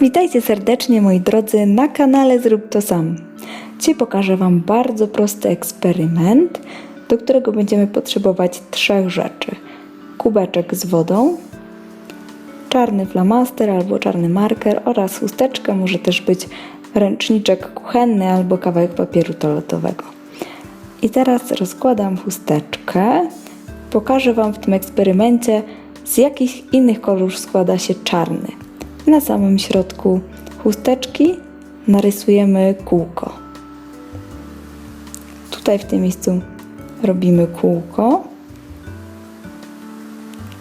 Witajcie serdecznie moi drodzy na kanale Zrób to sam. Dzisiaj pokażę Wam bardzo prosty eksperyment, do którego będziemy potrzebować trzech rzeczy. Kubeczek z wodą, czarny flamaster albo czarny marker oraz chusteczka, może też być ręczniczek kuchenny albo kawałek papieru toaletowego. I teraz rozkładam chusteczkę. Pokażę Wam w tym eksperymencie, z jakich innych kolorów składa się czarny. Na samym środku chusteczki narysujemy kółko. Tutaj w tym miejscu robimy kółko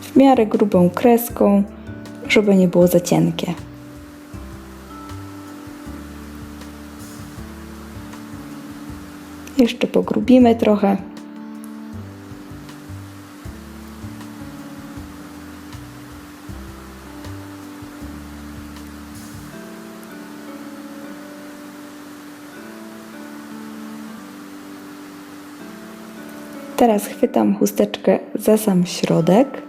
w miarę grubą kreską, żeby nie było za cienkie. Jeszcze pogrubimy trochę. Teraz chwytam chusteczkę za sam środek.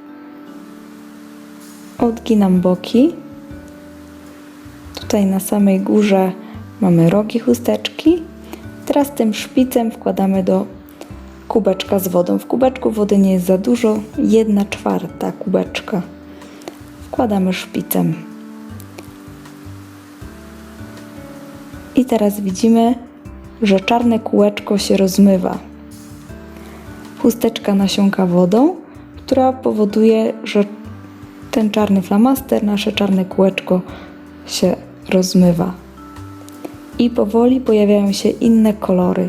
Odginam boki. Tutaj na samej górze mamy rogi chusteczki. Teraz tym szpicem wkładamy do kubeczka z wodą. W kubeczku wody nie jest za dużo, jedna czwarta kubeczka. Wkładamy szpicem. I teraz widzimy, że czarne kółeczko się rozmywa. Chusteczka nasiąka wodą, która powoduje, że ten czarny flamaster, nasze czarne kółeczko się rozmywa. I powoli pojawiają się inne kolory.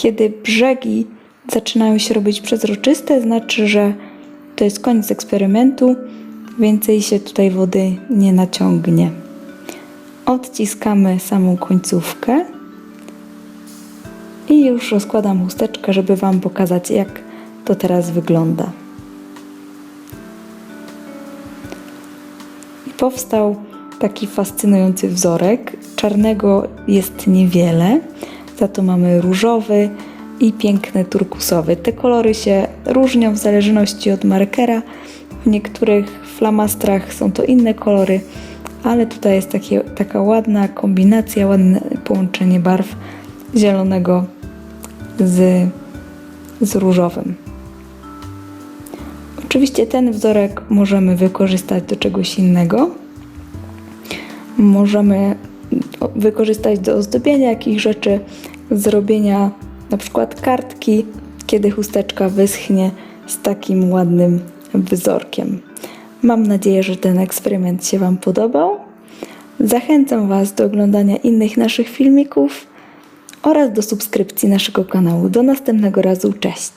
Kiedy brzegi zaczynają się robić przezroczyste, znaczy, że to jest koniec eksperymentu, więcej się tutaj wody nie naciągnie. Odciskamy samą końcówkę i już rozkładam chusteczkę, żeby Wam pokazać, jak to teraz wygląda. Powstał taki fascynujący wzorek. Czarnego jest niewiele, za to mamy różowy i piękny turkusowy. Te kolory się różnią w zależności od markera. W niektórych flamastrach są to inne kolory, ale tutaj jest takie, taka ładna kombinacja, ładne połączenie barw zielonego z, z różowym. Oczywiście ten wzorek możemy wykorzystać do czegoś innego. Możemy wykorzystać do ozdobienia jakichś rzeczy, zrobienia na przykład kartki, kiedy chusteczka wyschnie z takim ładnym wzorkiem. Mam nadzieję, że ten eksperyment się Wam podobał. Zachęcam Was do oglądania innych naszych filmików oraz do subskrypcji naszego kanału. Do następnego razu, cześć!